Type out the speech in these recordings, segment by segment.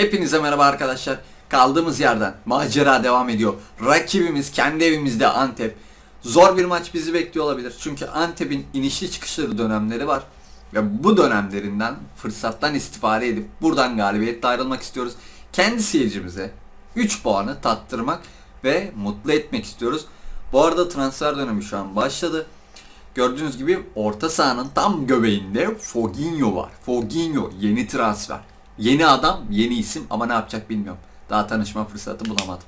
Hepinize merhaba arkadaşlar. Kaldığımız yerden macera devam ediyor. Rakibimiz kendi evimizde Antep. Zor bir maç bizi bekliyor olabilir. Çünkü Antep'in inişli çıkışlı dönemleri var. Ve bu dönemlerinden fırsattan istifade edip buradan galibiyetle ayrılmak istiyoruz. Kendi seyircimize 3 puanı tattırmak ve mutlu etmek istiyoruz. Bu arada transfer dönemi şu an başladı. Gördüğünüz gibi orta sahanın tam göbeğinde Foginho var. Foginho yeni transfer. Yeni adam, yeni isim ama ne yapacak bilmiyorum. Daha tanışma fırsatı bulamadım.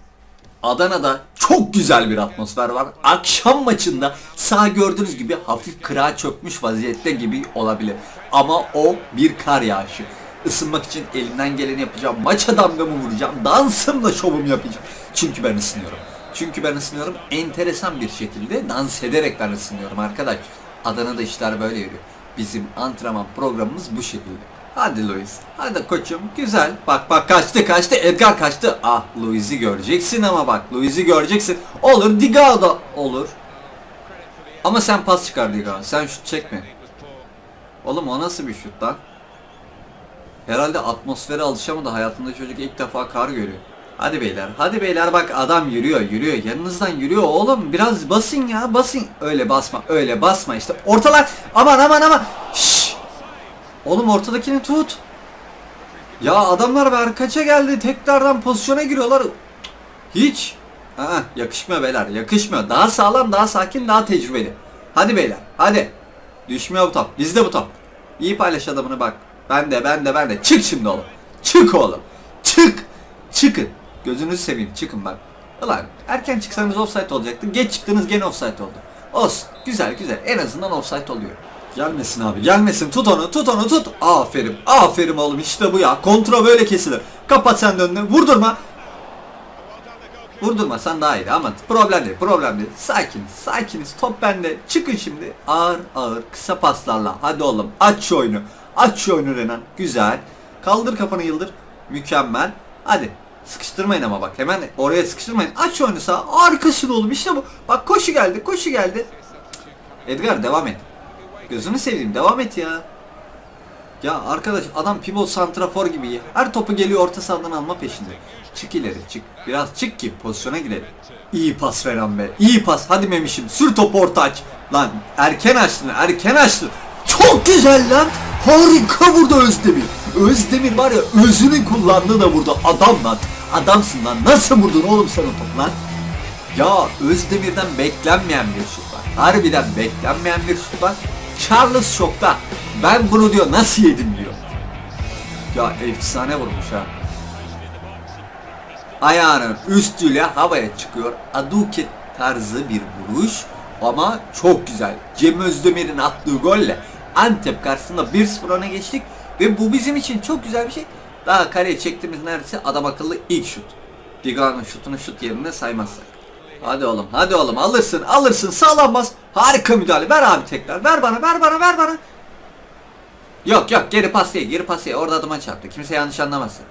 Adana'da çok güzel bir atmosfer var. Akşam maçında sağ gördüğünüz gibi hafif kırağa çökmüş vaziyette gibi olabilir. Ama o bir kar yağışı. Isınmak için elimden geleni yapacağım. Maça damgamı vuracağım. Dansımla şovumu yapacağım. Çünkü ben ısınıyorum. Çünkü ben ısınıyorum. Enteresan bir şekilde dans ederek ben ısınıyorum arkadaş. Adana'da işler böyle yürüyor. Bizim antrenman programımız bu şekilde. Hadi Luis. Hadi koçum. Güzel. Bak bak kaçtı kaçtı. Edgar kaçtı. Ah Luis'i göreceksin ama bak. Luis'i göreceksin. Olur. Digao da olur. Ama sen pas çıkar Digao. Sen şut çekme. Oğlum o nasıl bir şut lan? Herhalde atmosfere alışamadı. Hayatında çocuk ilk defa kar görüyor. Hadi beyler, hadi beyler bak adam yürüyor, yürüyor. Yanınızdan yürüyor oğlum. Biraz basın ya, basın. Öyle basma, öyle basma işte. Ortalar. Aman aman aman. Şşş. Oğlum ortadakini tut. Ya adamlar ver kaça geldi. Tekrardan pozisyona giriyorlar. Hiç. Aa, yakışmıyor beyler, yakışmıyor. Daha sağlam, daha sakin, daha tecrübeli. Hadi beyler, hadi. Düşmüyor bu top. Bizde bu top. İyi paylaş adamını bak. Ben de, ben de, ben de. Çık şimdi oğlum. Çık oğlum. Çık. Çıkın. Gözünüzü seveyim çıkın bak. Ulan erken çıksanız offside olacaktı. Geç çıktınız gene offside oldu. Olsun. Güzel güzel. En azından offside oluyor. Gelmesin abi gelmesin. Tut onu tut onu tut. Aferin. Aferin oğlum işte bu ya. Kontra böyle kesilir. Kapat sen de önünü. Vurdurma. Vurdurma sen daha iyi ama problem değil problem değil. Sakin sakiniz top bende. Çıkın şimdi. Ağır ağır kısa paslarla. Hadi oğlum aç şu oyunu. Aç şu oyunu Renan. Güzel. Kaldır kafanı yıldır. Mükemmel. Hadi. Sıkıştırmayın ama bak hemen oraya sıkıştırmayın. Aç oyunu sağa. Harikasın oğlum işte bu. Bak koşu geldi koşu geldi. Edgar devam et. Gözünü seveyim devam et ya. Ya arkadaş adam pivot santrafor gibi ya. Her topu geliyor orta sahadan alma peşinde. Çık ileri çık. Biraz çık ki pozisyona girelim. İyi pas Renan be. İyi pas. Hadi Memiş'im. Sür topu orta aç. Lan erken açtın erken açtın. Çok güzel lan. Harika burada Özdemir. Özdemir var ya özünü kullandı da burada. Adam lan. Adamsın lan. Nasıl vurdun oğlum sen o topu lan? Ya Özdemir'den beklenmeyen bir şut var. Harbiden beklenmeyen bir şut var. Charles şokta. Ben bunu diyor nasıl yedim diyor. Ya efsane vurmuş ha. Ayağının üstüyle havaya çıkıyor. Aduket tarzı bir vuruş. Ama çok güzel. Cem Özdemir'in attığı golle Antep karşısında 1-0 öne geçtik. Ve bu bizim için çok güzel bir şey. Daha kaleye çektiğimiz neredeyse adam akıllı ilk şut. Diga'nın şutunu şut yerine saymazsak. Hadi oğlum hadi oğlum alırsın alırsın sağlam bas. Harika müdahale ver abi tekrar ver bana ver bana ver bana. Yok yok geri pas geri pas orada adıma çarptı kimse yanlış anlamasın.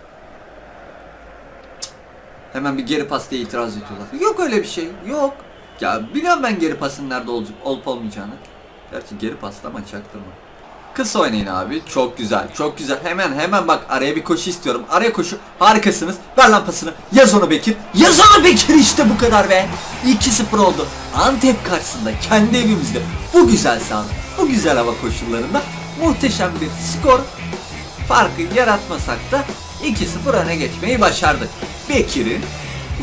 Cık. Hemen bir geri pas diye itiraz ediyorlar. Yok öyle bir şey yok. Ya biliyorum ben geri pasın nerede olacak, olup olmayacağını. Gerçi geri pasla ama çaktırma. Kısa oynayın abi. Çok güzel. Çok güzel. Hemen hemen bak araya bir koşu istiyorum. Araya koşu. Harikasınız. Ver lan pasını. Yaz onu Bekir. Yaz onu Bekir işte bu kadar be. 2-0 oldu. Antep karşısında kendi evimizde bu güzel sahada, bu güzel hava koşullarında muhteşem bir skor farkı yaratmasak da 2-0 öne geçmeyi başardık. Bekir'in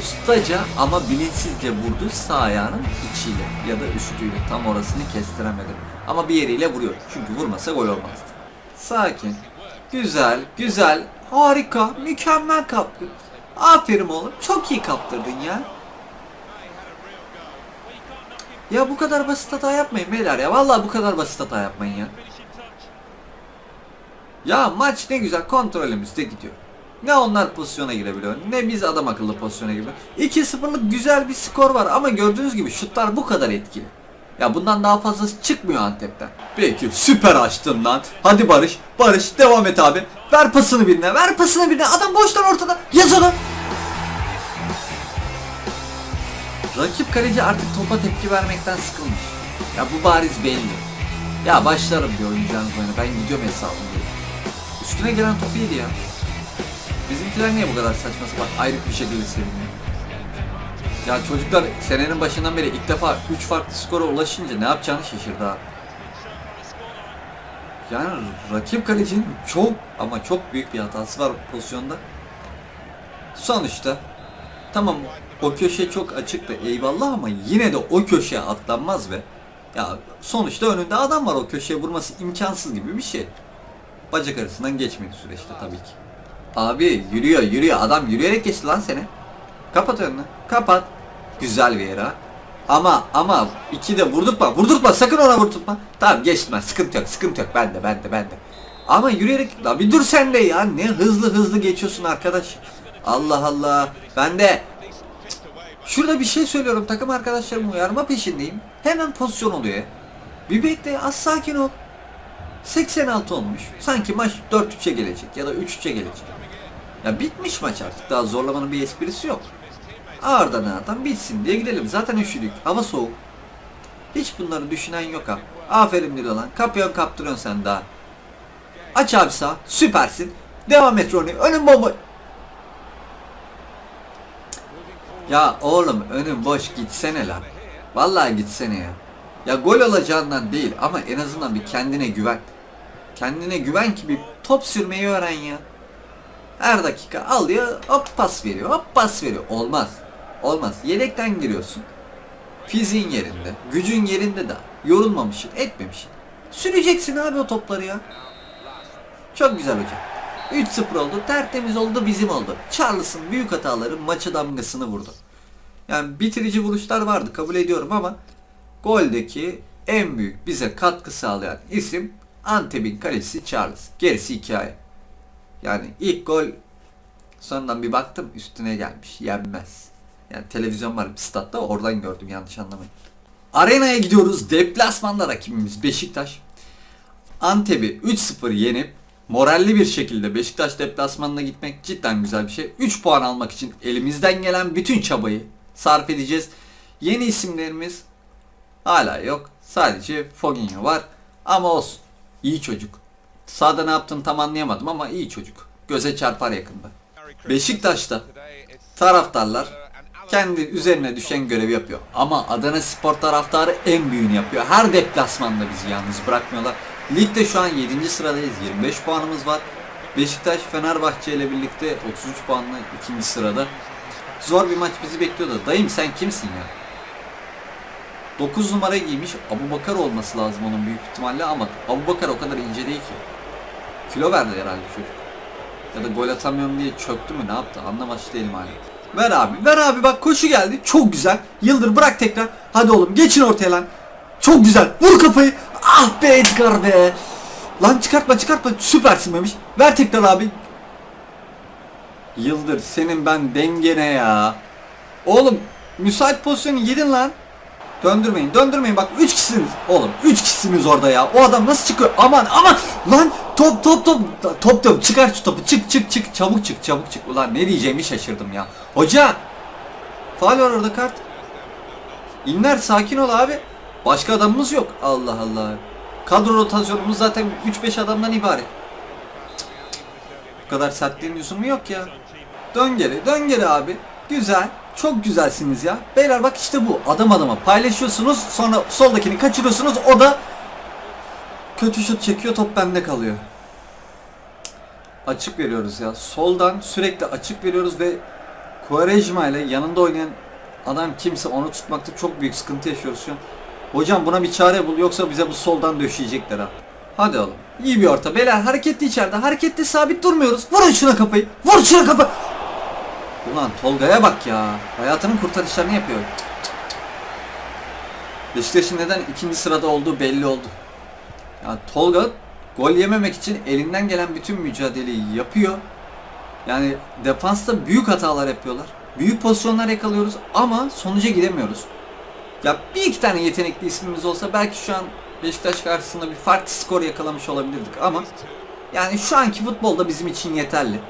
ustaca ama bilinçsizce vurdu sağ ayağının içiyle ya da üstüyle tam orasını kestiremedim. Ama bir yeriyle vuruyor. Çünkü vurmasa gol olmazdı. Sakin. Güzel, güzel, harika, mükemmel kaptın. Aferin oğlum. Çok iyi kaptırdın ya. Ya bu kadar basit hata yapmayın beyler ya. Vallahi bu kadar basit hata yapmayın ya. Ya maç ne güzel kontrolümüzde gidiyor. Ne onlar pozisyona girebiliyor ne biz adam akıllı pozisyona girebiliyor. 2-0'lık güzel bir skor var ama gördüğünüz gibi şutlar bu kadar etkili. Ya bundan daha fazlası çıkmıyor Antep'ten. Peki süper açtın lan. Hadi Barış. Barış devam et abi. Ver pasını birine. Ver pasını birine. Adam boştan ortada. Yaz onu. Rakip kaleci artık topa tepki vermekten sıkılmış. Ya bu bariz belli. Ya başlarım diyor oynayacağınız oyuna. Ben gidiyorum hesabım diyor. Üstüne gelen topu yedi ya. Bizimkiler niye bu kadar saçma sapan ayrı bir şekilde seviniyor? Ya çocuklar senenin başından beri ilk defa 3 farklı skora ulaşınca ne yapacağını şaşırdı ha. Yani rakip kalecinin çok ama çok büyük bir hatası var pozisyonda. Sonuçta tamam o köşe çok açıktı eyvallah ama yine de o köşeye atlanmaz ve ya sonuçta önünde adam var o köşeye vurması imkansız gibi bir şey. Bacak arasından geçmedi süreçte tabii ki. Abi yürüyor yürüyor adam yürüyerek geçti lan seni. Kapat önünü. Kapat. Güzel ha. Ama ama iki de vurdurtma. Vurdurtma sakın ona vurdurtma. Tamam geçtim ben. Sıkıntı yok. Sıkıntı yok. Bende bende bende. Ama yürüyerek la bir dur sen de ya. Ne hızlı hızlı geçiyorsun arkadaş. Allah Allah. Ben de Şurada bir şey söylüyorum takım arkadaşlarımı uyarma peşindeyim. Hemen pozisyon oluyor. Bir bekle az sakin ol. 86 olmuş. Sanki maç 4-3'e gelecek ya da 3-3'e gelecek. Ya bitmiş maç artık. Daha zorlamanın bir esprisi yok. Ağırdan ağırdan bitsin diye gidelim. Zaten üşüdük. Hava soğuk. Hiç bunları düşünen yok ha. Aferin bir lan. Kapıyorsun kaptırıyorsun sen daha. Aç abi sağ. Süpersin. Devam et Ronnie. Önün bomba. Ya oğlum önün boş gitsene lan. Vallahi gitsene ya. Ya gol olacağından değil ama en azından bir kendine güven. Kendine güven ki bir top sürmeyi öğren ya. Her dakika alıyor hop pas veriyor hop pas veriyor. Olmaz. Olmaz. Yedekten giriyorsun. Fiziğin yerinde. Gücün yerinde de. Yorulmamışsın etmemişsin. Süreceksin abi o topları ya. Çok güzel hocam. 3-0 oldu. Tertemiz oldu. Bizim oldu. Charles'ın büyük hataları maça damgasını vurdu. Yani bitirici vuruşlar vardı kabul ediyorum ama goldeki en büyük bize katkı sağlayan isim Antep'in kalesi Charles. Gerisi hikaye. Yani ilk gol sonradan bir baktım üstüne gelmiş. Yenmez. Yani televizyon var bir statta oradan gördüm yanlış anlamayın. Arenaya gidiyoruz. Deplasmanda rakibimiz Beşiktaş. Antep'i 3-0 yenip moralli bir şekilde Beşiktaş deplasmanına gitmek cidden güzel bir şey. 3 puan almak için elimizden gelen bütün çabayı sarf edeceğiz. Yeni isimlerimiz hala yok. Sadece Foginho var. Ama olsun. İyi çocuk. Sağda ne yaptığını tam anlayamadım ama iyi çocuk. Göze çarpar yakında. Beşiktaş'ta taraftarlar kendi üzerine düşen görevi yapıyor. Ama Adana Spor taraftarı en büyüğünü yapıyor. Her deplasmanda bizi yalnız bırakmıyorlar. Ligde şu an 7. sıradayız. 25 puanımız var. Beşiktaş Fenerbahçe ile birlikte 33 puanla ikinci sırada. Zor bir maç bizi bekliyor da. Dayım sen kimsin ya? 9 numara giymiş. Abu Bakar olması lazım onun büyük ihtimalle ama Abu Bakar o kadar ince değil ki. Kilo verdi herhalde çocuk. Ya da gol atamıyorum diye çöktü mü ne yaptı anlamamış değilim hala. Ver abi ver abi bak koşu geldi çok güzel. Yıldır bırak tekrar. Hadi oğlum geçin ortaya lan. Çok güzel vur kafayı. Ah be Edgar be. Lan çıkartma çıkartma süpersin Memiş. Ver tekrar abi. Yıldır senin ben dengene ya. Oğlum müsait pozisyonu yedin lan. Döndürmeyin döndürmeyin bak 3 kişisiniz. Oğlum 3 kişisiniz orada ya. O adam nasıl çıkıyor? Aman aman lan top top top top top çıkar şu topu çık çık çık çabuk çık çabuk çık. Ulan ne diyeceğimi şaşırdım ya. Hoca faal var orada kart. İnler sakin ol abi. Başka adamımız yok. Allah Allah. Kadro rotasyonumuz zaten 3-5 adamdan ibaret. Bu kadar sertliğin lüzumu yok ya. Dön geri, dön geri abi. Güzel. Çok güzelsiniz ya. Beyler bak işte bu. Adam adama paylaşıyorsunuz. Sonra soldakini kaçırıyorsunuz. O da kötü şut çekiyor. Top bende kalıyor. Açık veriyoruz ya. Soldan sürekli açık veriyoruz ve Quaresma ile yanında oynayan adam kimse onu tutmakta çok büyük sıkıntı yaşıyoruz şu an. Hocam buna bir çare bul yoksa bize bu soldan döşeyecekler ha. Hadi oğlum. İyi bir orta. Beyler hareketli içeride. Hareketli sabit durmuyoruz. Vurun şuna kapıyı. Vur şuna kapı. Ulan Tolga'ya bak ya. Hayatının kurtarışlarını yapıyor. Beşiktaş'ın neden ikinci sırada olduğu belli oldu. Ya Tolga gol yememek için elinden gelen bütün mücadeleyi yapıyor. Yani defansta büyük hatalar yapıyorlar. Büyük pozisyonlar yakalıyoruz ama sonuca gidemiyoruz. Ya bir iki tane yetenekli ismimiz olsa belki şu an Beşiktaş karşısında bir farklı skor yakalamış olabilirdik ama yani şu anki futbolda bizim için yeterli.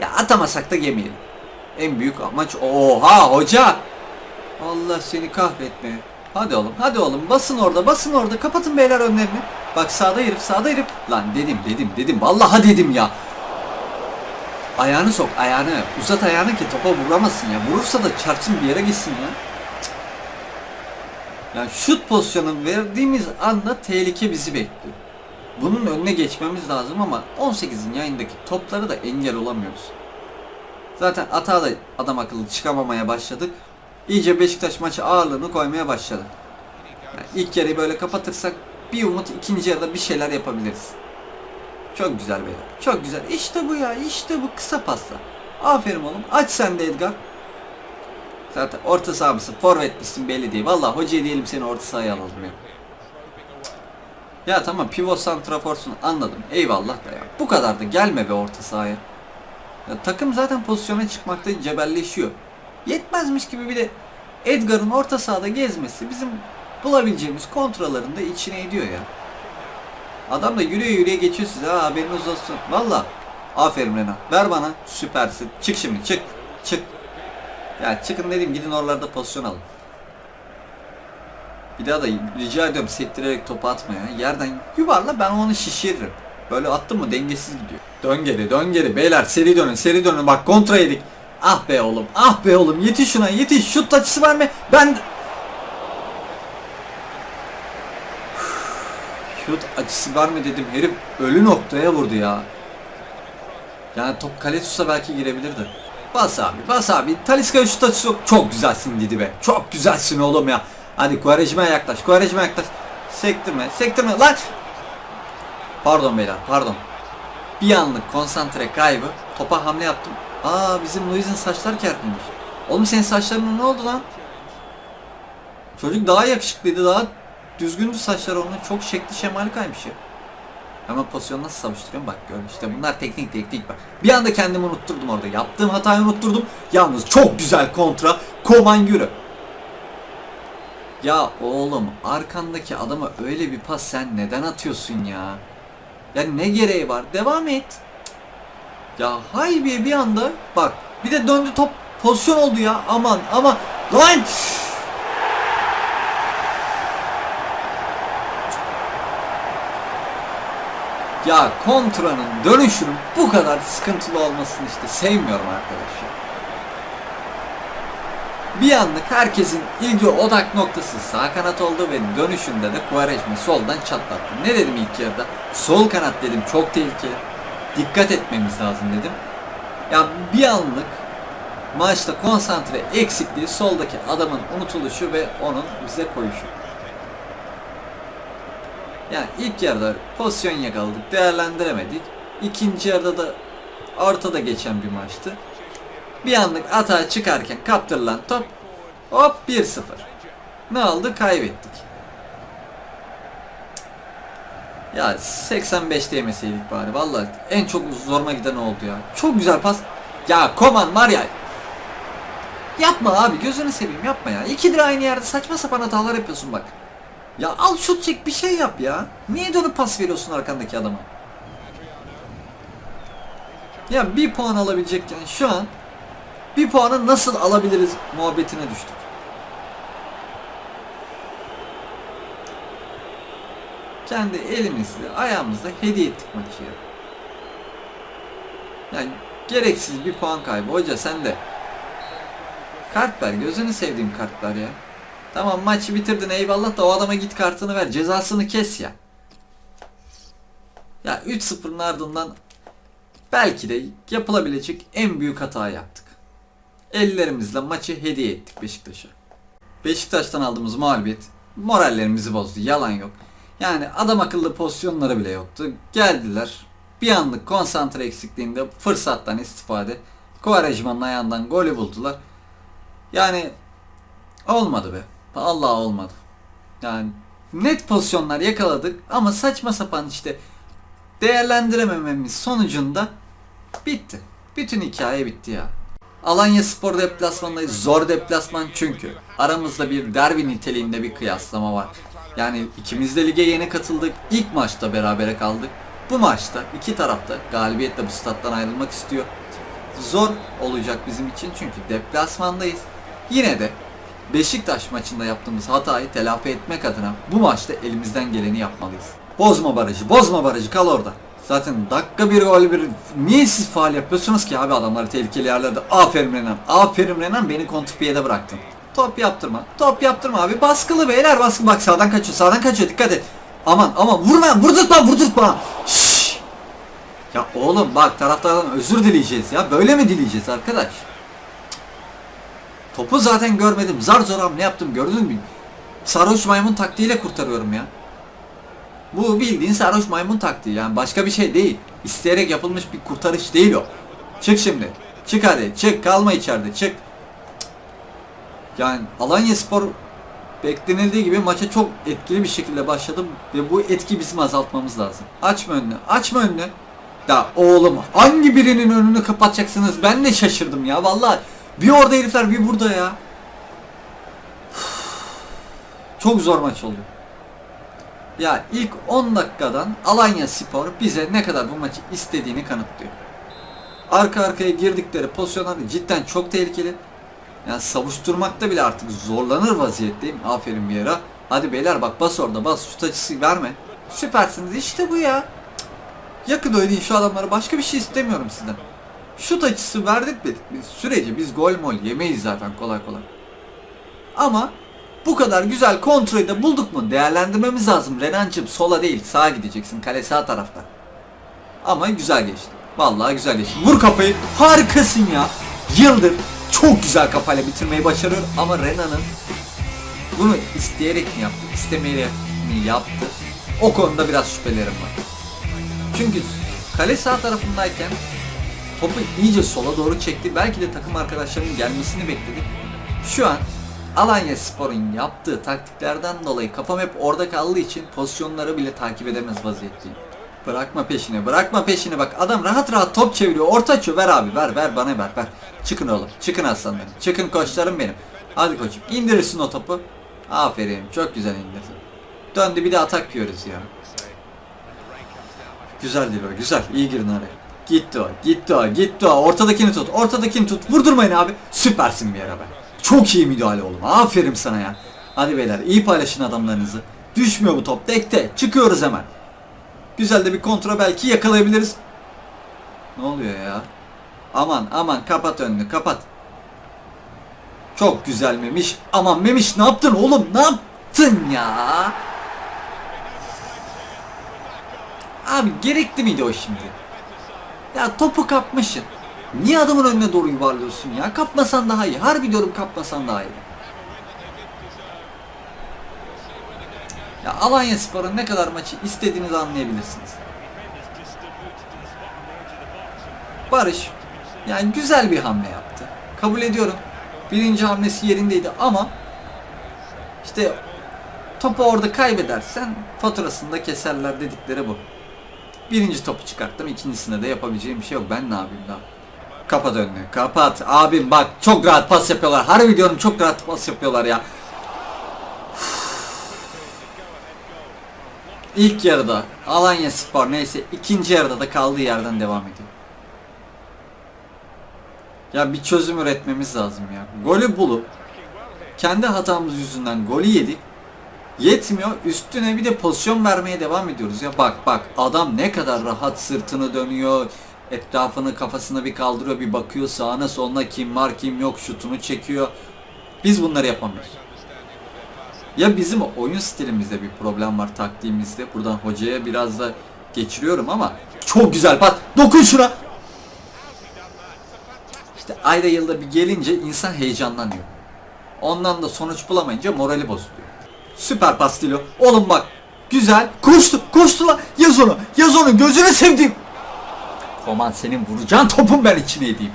Ya atamasak da yemeyelim. En büyük amaç oha hoca. Allah seni kahretme. Hadi oğlum hadi oğlum basın orada basın orada kapatın beyler önlerini. Bak sağda herif sağda herif. Lan dedim dedim dedim vallahi dedim ya. Ayağını sok ayağını. Uzat ayağını ki topa vuramasın ya. Vurursa da çarpsın bir yere gitsin ya. Yani şut pozisyonu verdiğimiz anda tehlike bizi bekliyor. Bunun önüne geçmemiz lazım ama 18'in yayındaki topları da engel olamıyoruz. Zaten atağa da adam akıllı çıkamamaya başladık. İyice Beşiktaş maçı ağırlığını koymaya başladı. Yani ilk yarıyı böyle kapatırsak bir umut ikinci yarıda bir şeyler yapabiliriz. Çok güzel beyler. Çok güzel. İşte bu ya. işte bu kısa pasla. Aferin oğlum. Aç sen de Edgar. Zaten orta saha mısın? Forvet misin belli değil. Vallahi hocaya diyelim seni orta sahaya alalım ya. Ya tamam pivot santraforsun anladım. Eyvallah da ya. Bu kadar da gelme be orta sahaya. Ya, takım zaten pozisyona çıkmakta cebelleşiyor. Yetmezmiş gibi bir de Edgar'ın orta sahada gezmesi bizim bulabileceğimiz kontralarını da içine ediyor ya. Adam da yürüye yürüye geçiyor size ha haberiniz olsun. Valla. Aferin Renan. Ver bana. Süpersin. Çık şimdi çık. Çık. Ya çıkın dedim gidin oralarda pozisyon alın. Bir daha da rica ediyorum sektirerek topu atma ya. Yerden yuvarla ben onu şişiririm. Böyle attım mı dengesiz gidiyor. Dön geri dön geri beyler seri dönün seri dönün bak kontra yedik. Ah be oğlum ah be oğlum yetiş şuna yetiş şut açısı verme. Ben Şut açısı verme dedim herif ölü noktaya vurdu ya. Yani top kale belki girebilirdi. Bas abi bas abi. Taliska'ya şut açısı yok. Çok güzelsin dedi be. Çok güzelsin oğlum ya. Hadi Quaresma'ya yaklaş. Quaresma'ya yaklaş. Sektirme. Sektirme lan. Pardon beyler pardon. Bir anlık konsantre kaybı. Topa hamle yaptım. Aa bizim Luis'in saçlar kertmiş. Oğlum senin saçlarına ne oldu lan? Çocuk daha yakışıklıydı daha düzgündü saçları onun çok şekli şemali kaymış ya. Hemen pozisyonu nasıl savuşturuyorum bak gör işte bunlar teknik teknik bak. Bir anda kendimi unutturdum orada. Yaptığım hatayı unutturdum. Yalnız çok güzel kontra. Koman yürü. Ya oğlum arkandaki adama öyle bir pas sen neden atıyorsun ya? Ya ne gereği var? Devam et. Ya hay bir anda bak bir de döndü top pozisyon oldu ya aman aman lan Ya kontranın dönüşünün bu kadar sıkıntılı olmasını işte sevmiyorum arkadaşlar. Bir anlık herkesin ilgi odak noktası sağ kanat oldu ve dönüşünde de Quaresma soldan çatlattı. Ne dedim ilk yarıda? Sol kanat dedim çok tehlikeli. Dikkat etmemiz lazım dedim. Ya bir anlık maçta konsantre eksikliği soldaki adamın unutuluşu ve onun bize koyuşu. Yani ilk yarıda pozisyon yakaladık, değerlendiremedik. İkinci yarıda da ortada geçen bir maçtı. Bir anlık atağa çıkarken kaptırılan top hop 1-0. Ne oldu? Kaybettik. Ya 85'te yemeseydik bari. Vallahi en çok zoruma giden oldu ya. Çok güzel pas. Ya Koman var ya. Yapma abi gözünü seveyim yapma ya. İkidir aynı yerde saçma sapan hatalar yapıyorsun bak. Ya al şut çek bir şey yap ya. Niye dönüp pas veriyorsun arkandaki adama? Ya bir puan alabilecekken şu an bir puanı nasıl alabiliriz muhabbetine düştük. Kendi elimizle, ayağımızla hediye ettik maçı ya. Yani gereksiz bir puan kaybı. Hoca sen de kart ver. Gözünü sevdiğim kartlar ya. Tamam maçı bitirdin eyvallah da o adama git kartını ver. Cezasını kes ya. Ya 3-0'ın ardından belki de yapılabilecek en büyük hata yaptık. Ellerimizle maçı hediye ettik Beşiktaş'a. Beşiktaş'tan aldığımız mağlubiyet morallerimizi bozdu. Yalan yok. Yani adam akıllı pozisyonları bile yoktu. Geldiler. Bir anlık konsantre eksikliğinde fırsattan istifade. Kovarejman'ın ayağından golü buldular. Yani olmadı be. Allah olmadı. Yani net pozisyonlar yakaladık ama saçma sapan işte değerlendiremememiz sonucunda bitti. Bütün hikaye bitti ya. Alanya Spor deplasmanındayız. Zor deplasman çünkü aramızda bir derbi niteliğinde bir kıyaslama var. Yani ikimiz de lige yeni katıldık. İlk maçta berabere kaldık. Bu maçta iki tarafta galibiyetle bu stat'tan ayrılmak istiyor. Zor olacak bizim için çünkü deplasmandayız. Yine de Beşiktaş maçında yaptığımız hatayı telafi etmek adına bu maçta elimizden geleni yapmalıyız. Bozma barajı, bozma barajı kal orada. Zaten dakika bir gol bir. Niye siz faal yapıyorsunuz ki abi? Adamları tehlikeli yerlerde. Aferin Renan aferin Renan. Beni kontrpiyede bıraktın. Top yaptırma top yaptırma abi. Baskılı beyler baskı. Bak sağdan kaçıyor sağdan kaçıyor. Dikkat et. Aman aman. Vurma vurdurtma vurdurtma. Şşş! ya oğlum bak taraftardan özür dileyeceğiz ya. Böyle mi dileyeceğiz arkadaş topu zaten görmedim zar zor hamle yaptım gördün mü sarhoş maymun taktiğiyle kurtarıyorum ya bu bildiğin sarhoş maymun taktiği yani başka bir şey değil. İsteyerek yapılmış bir kurtarış değil o. Çık şimdi. Çık hadi. Çık. Kalma içeride. Çık. Yani Alanya Spor beklenildiği gibi maça çok etkili bir şekilde başladı ve bu etki bizim azaltmamız lazım. Açma önünü. Açma önünü. Ya oğlum hangi birinin önünü kapatacaksınız? Ben de şaşırdım ya vallahi. Bir orada herifler bir burada ya. Çok zor maç oldu. Ya ilk 10 dakikadan Alanya Spor bize ne kadar bu maçı istediğini kanıtlıyor. Arka arkaya girdikleri pozisyonlar cidden çok tehlikeli. Yani savuşturmakta bile artık zorlanır vaziyetteyim. Aferin bir yere. Hadi beyler bak bas orada bas şut açısı verme. Süpersiniz işte bu ya. Yakın oynayın şu adamlara başka bir şey istemiyorum sizden. Şut açısı verdik mi? Biz sürece biz gol mol yemeyiz zaten kolay kolay. Ama bu kadar güzel kontrolü de bulduk mu? Değerlendirmemiz lazım. Renancığım sola değil sağa gideceksin. Kale sağ tarafta. Ama güzel geçti. Vallahi güzel geçti. Vur kafayı. Harikasın ya. Yıldır çok güzel kafayla bitirmeyi başarıyor ama Renan'ın bunu isteyerek mi yaptı, istemeyerek mi yaptı? O konuda biraz şüphelerim var. Çünkü kale sağ tarafındayken topu iyice sola doğru çekti. Belki de takım arkadaşlarının gelmesini bekledi. Şu an Alanya Spor'un yaptığı taktiklerden dolayı kafam hep orada kaldığı için pozisyonları bile takip edemez vaziyetteyim. Bırakma peşini, bırakma peşini bak adam rahat rahat top çeviriyor, orta açıyor, ver abi, ver, ver bana ver, ver. Çıkın oğlum, çıkın aslanlarım, çıkın koçlarım benim. Hadi koçum, indirirsin o topu. Aferin, çok güzel indirdin. Döndü bir de atak yiyoruz ya. Güzel o, güzel, iyi girin araya. Gitti o, gitti o, gitti o. Ortadakini tut, ortadakini tut. Vurdurmayın abi. Süpersin bir yere be. Çok iyi müdahale oğlum. Aferin sana ya. Hadi beyler iyi paylaşın adamlarınızı. Düşmüyor bu top. Dekte. Çıkıyoruz hemen. Güzel de bir kontrol belki yakalayabiliriz. Ne oluyor ya? Aman aman kapat önünü kapat. Çok güzel Memiş. Aman Memiş ne yaptın oğlum? Ne yaptın ya? Abi gerekli miydi o şimdi? Ya topu kapmışsın. Niye adamın önüne doğru yuvarlıyorsun ya? Kapmasan daha iyi. Harbi diyorum kapmasan daha iyi. Ya Alanya Spor'un ne kadar maçı istediğinizi anlayabilirsiniz. Barış yani güzel bir hamle yaptı. Kabul ediyorum. Birinci hamlesi yerindeydi ama işte topu orada kaybedersen faturasını da keserler dedikleri bu. Birinci topu çıkarttım. ikincisinde de yapabileceğim bir şey yok. Ben ne yapayım daha? Kapat önünü. Kapat. Abim bak çok rahat pas yapıyorlar. Harbi diyorum çok rahat pas yapıyorlar ya. İlk yarıda Alanya Spor neyse ikinci yarıda da kaldığı yerden devam ediyor. Ya bir çözüm üretmemiz lazım ya. Golü bulup kendi hatamız yüzünden golü yedik. Yetmiyor. Üstüne bir de pozisyon vermeye devam ediyoruz ya. Bak bak adam ne kadar rahat sırtını dönüyor. Etrafını kafasına bir kaldırıyor bir bakıyor sağına soluna kim var kim yok şutunu çekiyor. Biz bunları yapamıyoruz. Ya bizim oyun stilimizde bir problem var taktiğimizde. Buradan hocaya biraz da geçiriyorum ama çok güzel pas. Dokun şuna. İşte ayda yılda bir gelince insan heyecanlanıyor. Ondan da sonuç bulamayınca morali bozuluyor. Süper pas Dilo. Oğlum bak. Güzel. Koştu. Koştu lan. Yaz onu. Yaz onu. Gözünü seveyim. Koman senin vuracağın topun ben içine edeyim.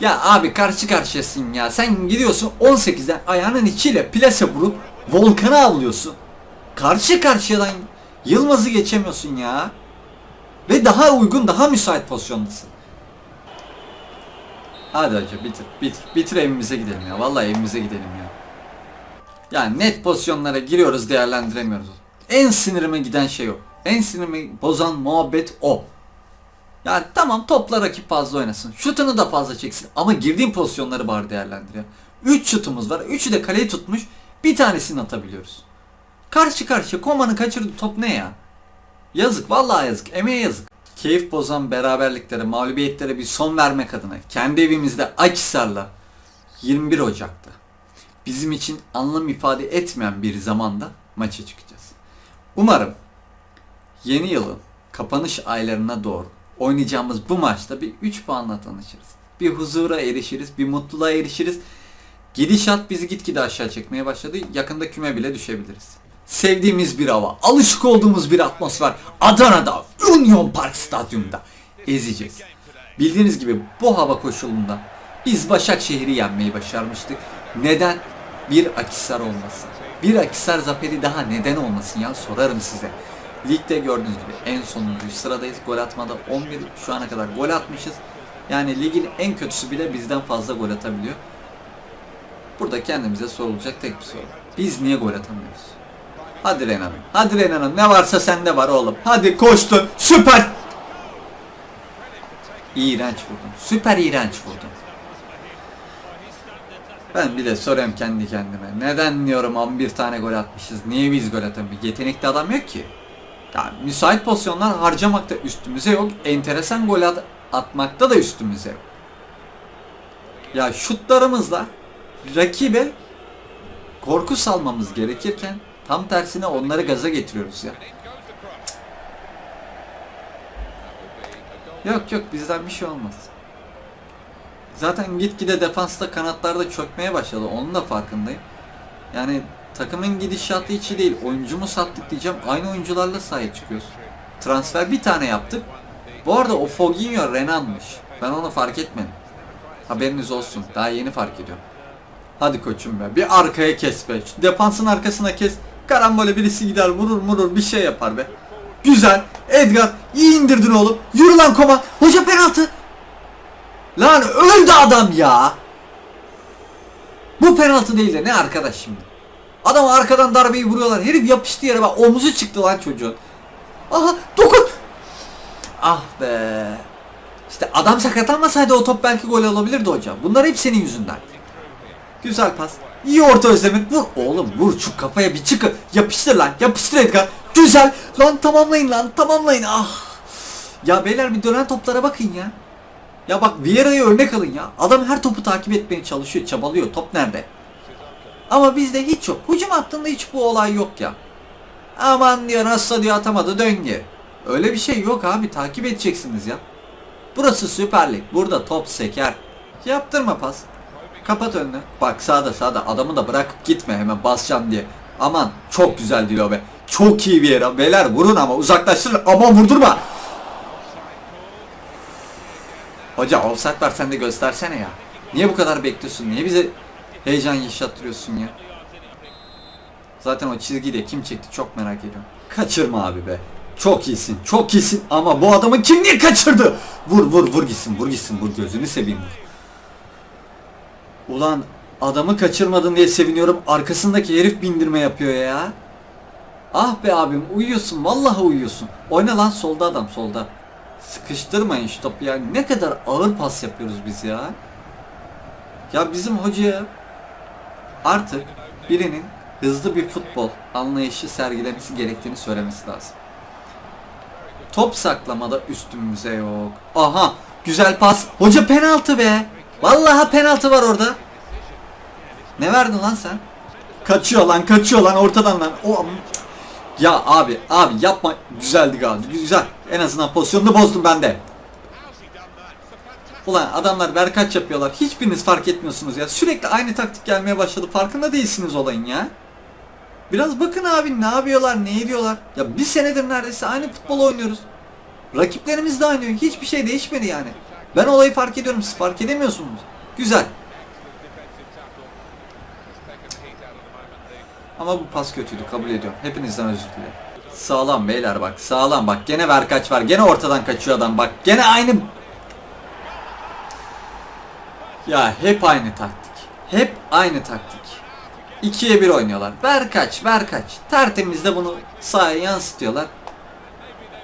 Ya abi karşı karşıyasın ya. Sen gidiyorsun 18'den ayağının içiyle plase vurup volkanı avlıyorsun. Karşı karşıyadan Yılmaz'ı geçemiyorsun ya. Ve daha uygun, daha müsait pozisyondasın. Hadi hocam bitir, bitir, bitir evimize gidelim ya. Vallahi evimize gidelim ya. Yani net pozisyonlara giriyoruz, değerlendiremiyoruz. En sinirime giden şey o. En sinirimi bozan muhabbet o. Yani tamam topla rakip fazla oynasın. Şutunu da fazla çeksin ama girdiğin pozisyonları bari değerlendir ya. 3 şutumuz var. Üçü de kaleyi tutmuş. Bir tanesini atabiliyoruz. Karşı karşıya Koman'ı kaçırdı top ne ya? Yazık vallahi yazık. Emeğe yazık. Keyif bozan beraberliklere, mağlubiyetlere bir son vermek adına kendi evimizde Akhisar'la 21 Ocak'ta bizim için anlam ifade etmeyen bir zamanda maça çıkacağız. Umarım yeni yılın kapanış aylarına doğru oynayacağımız bu maçta bir 3 puanla tanışırız. Bir huzura erişiriz, bir mutluluğa erişiriz. Gidişat bizi gitgide aşağı çekmeye başladı. Yakında küme bile düşebiliriz. Sevdiğimiz bir hava, alışık olduğumuz bir atmosfer Adana'da, Union Park Stadyumunda ezeceğiz. Bildiğiniz gibi bu hava koşulunda biz Başakşehir'i yenmeyi başarmıştık. Neden bir Akisar olmasın? Bir Akisar zaferi daha neden olmasın ya sorarım size. Ligde gördüğünüz gibi en sonuncu sıradayız. Gol atmada 11 şu ana kadar gol atmışız. Yani ligin en kötüsü bile bizden fazla gol atabiliyor. Burada kendimize sorulacak tek bir soru. Biz niye gol atamıyoruz? Hadi Renan'ım. Hadi Renan'ım. Ne varsa sende var oğlum. Hadi koştun. Süper. İğrenç vurdun. Süper iğrenç vurdun. Ben bile soruyorum kendi kendime. Neden diyorum 11 tane gol atmışız. Niye biz gol atamıyoruz? Yetenekli adam yok ki. Yani müsait pozisyonlar harcamakta üstümüze yok. Enteresan gol at- atmakta da üstümüze yok. Ya şutlarımızla rakibe korku salmamız gerekirken tam tersine onları gaza getiriyoruz ya. Yok yok bizden bir şey olmaz. Zaten gitgide defansta kanatlarda çökmeye başladı. Onun da farkındayım. Yani takımın gidişatı içi değil. Oyuncu mu sattık diyeceğim. Aynı oyuncularla sahip çıkıyoruz. Transfer bir tane yaptık. Bu arada o Foginho Renan'mış. Ben onu fark etmedim. Haberiniz olsun. Daha yeni fark ediyorum. Hadi koçum be. Bir arkaya kes be. Defansın arkasına kes. Karambole birisi gider vurur vurur bir şey yapar be. Güzel. Edgar iyi indirdin oğlum. Yürü lan koma. Hoca penaltı. Lan öldü adam ya. Bu penaltı değil de ne arkadaş şimdi? Adam arkadan darbeyi vuruyorlar. Herif yapıştı yere bak omuzu çıktı lan çocuğun. Aha dokun. Ah be. İşte adam sakatlanmasaydı o top belki gol olabilirdi hocam. Bunlar hep senin yüzünden. Güzel pas. İyi orta Özdemir. Vur oğlum vur şu kafaya bir çıkı. Yapıştır lan yapıştır Edgar. Güzel. Lan tamamlayın lan tamamlayın. Ah. Ya beyler bir dönen toplara bakın ya. Ya bak Vieira'ya örnek alın ya. Adam her topu takip etmeye çalışıyor, çabalıyor. Top nerede? Ama bizde hiç yok. Hücum hattında hiç bu olay yok ya. Aman diyor nasıl diyor atamadı dön geri. Öyle bir şey yok abi takip edeceksiniz ya. Burası Süper Lig. Burada top seker. Yaptırma pas. Kapat önünü. Bak sağda sağda adamı da bırakıp gitme hemen basacağım diye. Aman çok güzel Dilo be. Çok iyi bir yere. Beyler vurun ama uzaklaştırın. Aman vurdurma. Hoca offside var sen de göstersene ya. Niye bu kadar bekliyorsun? Niye bize heyecan yaşattırıyorsun ya? Zaten o çizgiyi de kim çekti çok merak ediyorum. Kaçırma abi be. Çok iyisin, çok iyisin ama bu adamı kim niye kaçırdı? Vur vur vur gitsin, vur gitsin, vur gözünü seveyim. Ulan adamı kaçırmadın diye seviniyorum. Arkasındaki herif bindirme yapıyor ya. Ah be abim uyuyorsun, vallahi uyuyorsun. Oyna lan solda adam solda. Sıkıştırmayın şu topu ya. Ne kadar ağır pas yapıyoruz biz ya. Ya bizim hocaya artık birinin hızlı bir futbol anlayışı sergilemesi gerektiğini söylemesi lazım. Top saklamada üstümüze yok. Aha güzel pas. Hoca penaltı be. Vallahi penaltı var orada. Ne verdin lan sen? Kaçıyor lan kaçıyor lan ortadan lan. O ya abi abi yapma güzeldi galiba güzel en azından pozisyonunu bozdum ben de. Ulan adamlar berkaç yapıyorlar hiçbiriniz fark etmiyorsunuz ya sürekli aynı taktik gelmeye başladı farkında değilsiniz olayın ya. Biraz bakın abi ne yapıyorlar ne ediyorlar. Ya bir senedir neredeyse aynı futbol oynuyoruz. Rakiplerimiz de aynı hiçbir şey değişmedi yani. Ben olayı fark ediyorum. Siz fark edemiyorsunuz. Güzel. Ama bu pas kötüydü. Kabul ediyorum. Hepinizden özür dilerim. Sağlam beyler bak. Sağlam bak. Gene ver kaç var. Gene ortadan kaçıyor adam. Bak gene aynı ya hep aynı taktik. Hep aynı taktik. 2'ye 1 oynuyorlar. Ver kaç ver kaç tertemiz de bunu sahaya yansıtıyorlar.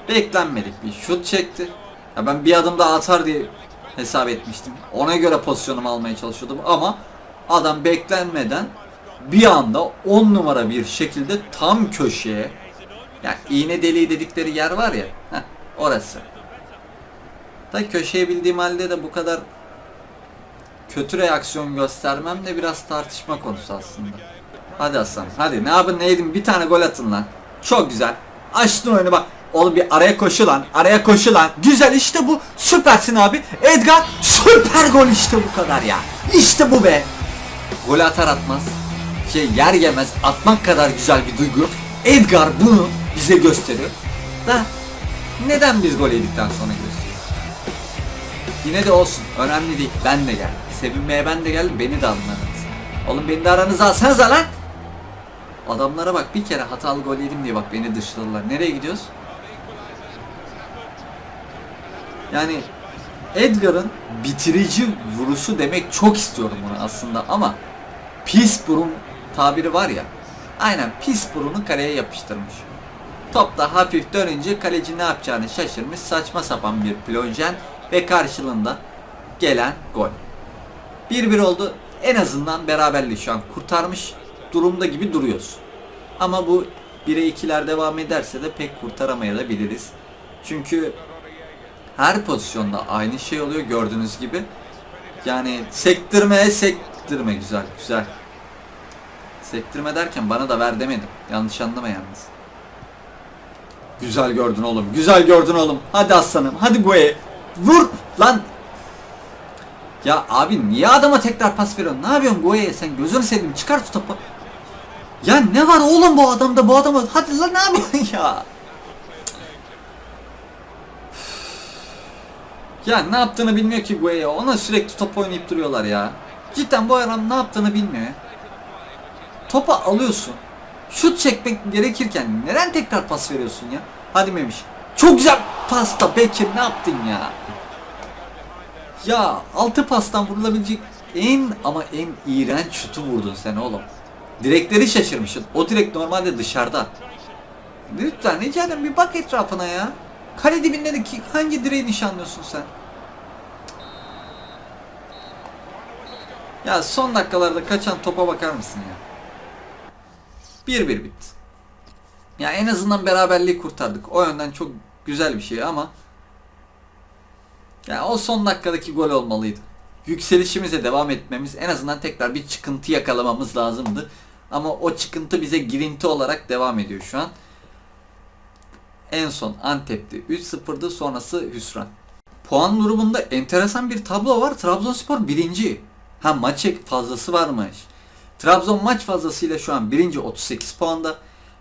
Beklenmedik bir şut çekti ya ben bir adım daha atar diye hesap etmiştim ona göre pozisyonumu almaya çalışıyordum ama adam beklenmeden bir anda 10 numara bir şekilde tam köşeye yani iğne deliği dedikleri yer var ya heh, orası. Da köşeye bildiğim halde de bu kadar kötü reaksiyon göstermem de biraz tartışma konusu aslında. Hadi Aslan hadi ne yapın ne edin bir tane gol atın lan. Çok güzel. Açtın oyunu bak. Oğlum bir araya koşu lan. Araya koşu lan. Güzel işte bu. Süpersin abi. Edgar süper gol işte bu kadar ya. İşte bu be. Gol atar atmaz. Şey yer yemez atmak kadar güzel bir duygu. Edgar bunu bize gösteriyor. Da neden biz gol yedikten sonra gösteriyor? Yine de olsun. Önemli değil. Ben de geldim. Sevinmeye ben de geldim. Beni de aranıza. Oğlum beni de aranıza alsanıza lan. Adamlara bak bir kere hatalı gol yedim diye bak beni dışladılar. Nereye gidiyoruz? Yani Edgar'ın bitirici vuruşu demek çok istiyorum bunu aslında ama pis burun tabiri var ya. Aynen pis burunu kaleye yapıştırmış. Top da hafif dönünce kaleci ne yapacağını şaşırmış saçma sapan bir plonjen ve karşılığında gelen gol. 1-1 oldu. En azından beraberliği şu an kurtarmış durumda gibi duruyoruz. Ama bu 1'e 2'ler devam ederse de pek kurtaramayabiliriz. Çünkü her pozisyonda aynı şey oluyor gördüğünüz gibi. Yani sektirmeye sektirme güzel güzel. Sektirme derken bana da ver demedim. Yanlış anlama yalnız. Güzel gördün oğlum. Güzel gördün oğlum. Hadi aslanım. Hadi Gueye. Vur lan. Ya abi niye adama tekrar pas veriyorsun? Ne yapıyorsun Gueye sen? Gözünü seveyim çıkar şu topu. Ya ne var oğlum bu adamda bu adama? Hadi lan ne yapıyorsun ya? Ya ne yaptığını bilmiyor ki Gueye. Ona sürekli top oynayıp duruyorlar ya. Cidden bu adam ne yaptığını bilmiyor ya. Topu alıyorsun. Şut çekmek gerekirken neden tekrar pas veriyorsun ya? Hadi Memiş. Çok güzel pasta Bekir ne yaptın ya? Ya altı pastan vurulabilecek en ama en iğrenç şutu vurdun sen oğlum. Direkleri şaşırmışsın. O direk normalde dışarıda. Lütfen rica ederim bir bak etrafına ya. Kale dibinde de ki hangi direği nişanlıyorsun sen? Ya son dakikalarda kaçan topa bakar mısın ya? 1-1 bitti. Ya en azından beraberliği kurtardık. O yönden çok güzel bir şey ama ya o son dakikadaki gol olmalıydı. Yükselişimize devam etmemiz en azından tekrar bir çıkıntı yakalamamız lazımdı. Ama o çıkıntı bize girinti olarak devam ediyor şu an. En son Antep'ti 3-0'dı sonrası hüsran. Puan durumunda enteresan bir tablo var. Trabzonspor birinci. Ha maç fazlası varmış. Trabzon maç fazlasıyla şu an birinci 38 puanda.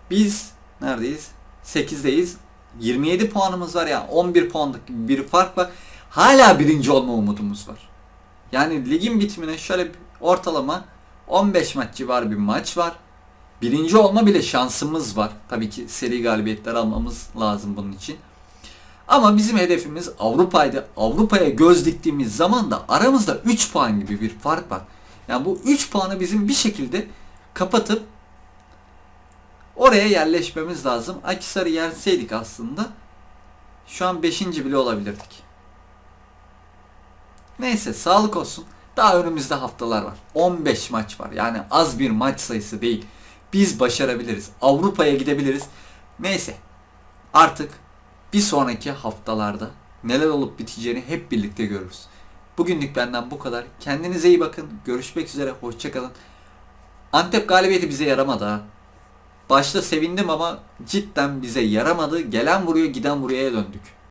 Biz neredeyiz? 8'deyiz. 27 puanımız var ya 11 puanlık bir fark var. Hala birinci olma umudumuz var. Yani ligin bitimine şöyle ortalama 15 maç civarı bir maç var. Birinci olma bile şansımız var. Tabii ki seri galibiyetler almamız lazım bunun için. Ama bizim hedefimiz Avrupa'ydı. Avrupa'ya göz diktiğimiz zaman da aramızda 3 puan gibi bir fark var. Yani bu 3 puanı bizim bir şekilde kapatıp oraya yerleşmemiz lazım. Akisar'ı yerseydik aslında şu an 5. bile olabilirdik. Neyse sağlık olsun. Daha önümüzde haftalar var. 15 maç var. Yani az bir maç sayısı değil. Biz başarabiliriz. Avrupa'ya gidebiliriz. Neyse. Artık bir sonraki haftalarda neler olup biteceğini hep birlikte görürüz. Bugünlük benden bu kadar. Kendinize iyi bakın. Görüşmek üzere. Hoşçakalın. Antep galibiyeti bize yaramadı ha. Başta sevindim ama cidden bize yaramadı. Gelen vuruyor giden buraya döndük.